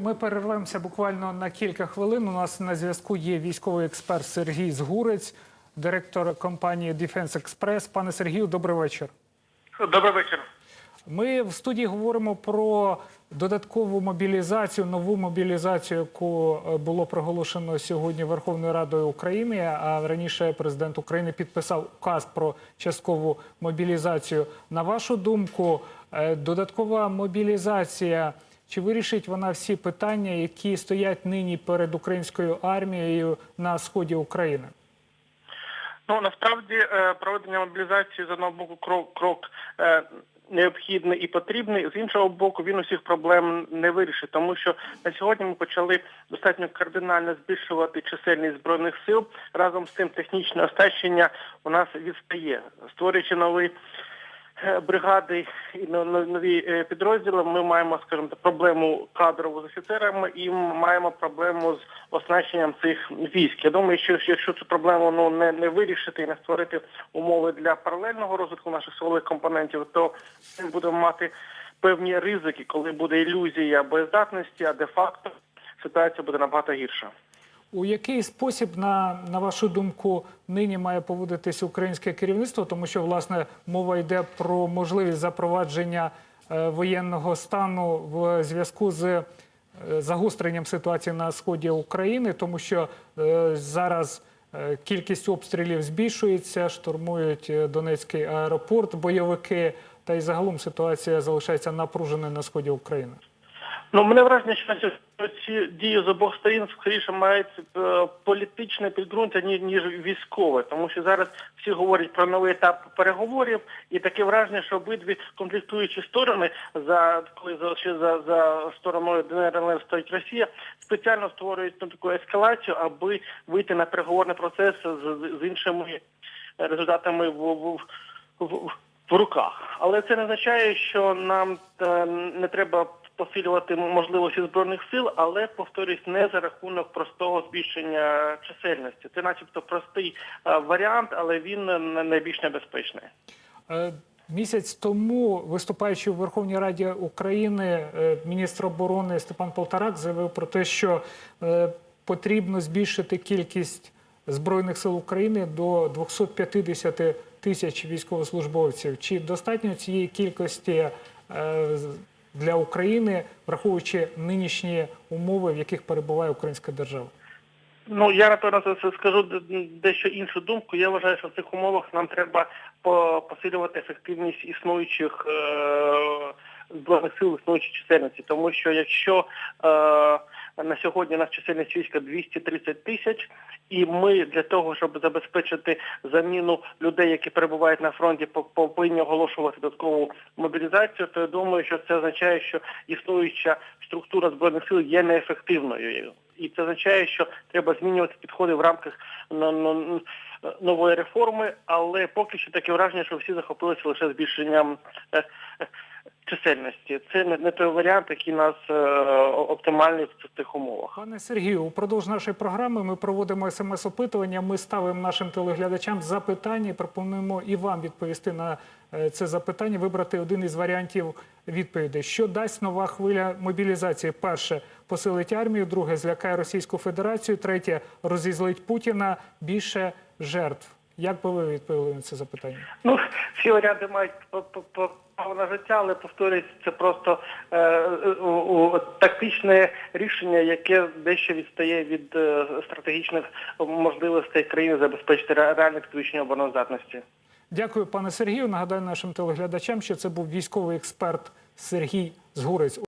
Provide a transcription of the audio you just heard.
Ми перервемося буквально на кілька хвилин. У нас на зв'язку є військовий експерт Сергій Згурець, директор компанії Defense Express. Пане Сергію, добрий вечір. Добрий вечір. Ми в студії говоримо про додаткову мобілізацію, нову мобілізацію, яку е, було проголошено сьогодні Верховною Радою України. А раніше президент України підписав указ про часткову мобілізацію. На вашу думку, е, додаткова мобілізація. Чи вирішить вона всі питання, які стоять нині перед українською армією на сході України? Ну насправді е, проведення мобілізації з одного боку крок крок е, необхідний і потрібний. З іншого боку, він усіх проблем не вирішить, тому що на сьогодні ми почали достатньо кардинально збільшувати чисельність збройних сил. Разом з тим технічне остачення у нас відстає, створюючи новий. Е, Бригади і но- но- нові е, підрозділи. Ми маємо, скажімо проблему кадрову з офіцерами і маємо проблему з оснащенням цих військ. Я думаю, що якщо цю проблему ну не, не вирішити і не створити умови для паралельного розвитку наших силових компонентів, то ми будемо мати певні ризики, коли буде ілюзія боєздатності, а де-факто ситуація буде набагато гірша. У який спосіб, на, на вашу думку, нині має поводитись українське керівництво, тому що власне мова йде про можливість запровадження е, воєнного стану в зв'язку з е, загостренням ситуації на сході України, тому що е, зараз е, кількість обстрілів збільшується, штурмують е, Донецький аеропорт, бойовики, та й загалом ситуація залишається напруженою на сході України. Ну, мене враження, що ці дії з обох сторін скоріше мають е, політичне підґрунтя, ніж військове, тому що зараз всі говорять про новий етап переговорів, і таке враження, що обидві конфліктуючі сторони, за коли за ще за, за стороною ДНР стоїть Росія, спеціально створюють ну, таку ескалацію, аби вийти на переговорний процес з, з- іншими результатами в, в, в, в руках. Але це не означає, що нам е, не треба посилювати можливості збройних сил, але повторюсь, не за рахунок простого збільшення чисельності. Це, начебто, простий е, варіант, але він найбільш небезпечний. Е, Місяць тому, виступаючи у Верховній Раді України, е, міністр оборони Степан Полторак заявив про те, що потрібно збільшити кількість збройних сил України до 250 тисяч військовослужбовців. Чи достатньо цієї кількості для України, враховуючи нинішні умови, в яких перебуває українська держава? Ну я напевно скажу дещо іншу думку. Я вважаю, що в цих умовах нам треба посилювати ефективність існуючих е- збройних сил, існуючої чисельності, тому що якщо е- на сьогодні у нас чисельність війська 230 тисяч, і ми для того, щоб забезпечити заміну людей, які перебувають на фронті, по- по- повинні оголошувати додаткову мобілізацію, то я думаю, що це означає, що існуюча структура збройних сил є неефективною. І це означає, що треба змінювати підходи в рамках нової реформи, але поки що таке враження, що всі захопилися лише збільшенням е, е, чисельності. Це не, той варіант, який нас е, оптимальний в цих умовах. Пане Сергію, упродовж нашої програми ми проводимо смс-опитування. Ми ставимо нашим телеглядачам запитання і пропонуємо і вам відповісти на е, це запитання, вибрати один із варіантів відповідей. Що дасть нова хвиля мобілізації? Перше посилить армію, друге злякає Російську Федерацію, третє розізлить Путіна. Більше жертв. Як би ви відповіли на це запитання? Ну, всі варіанти мають право на життя, але повторюсь, це просто е, е, у- у- тактичне рішення, яке дещо відстає від е, стратегічних можливостей країни забезпечити ре- реальне підвищення обороноздатності. Дякую, пане Сергію. Нагадаю нашим телеглядачам, що це був військовий експерт Сергій Згурець.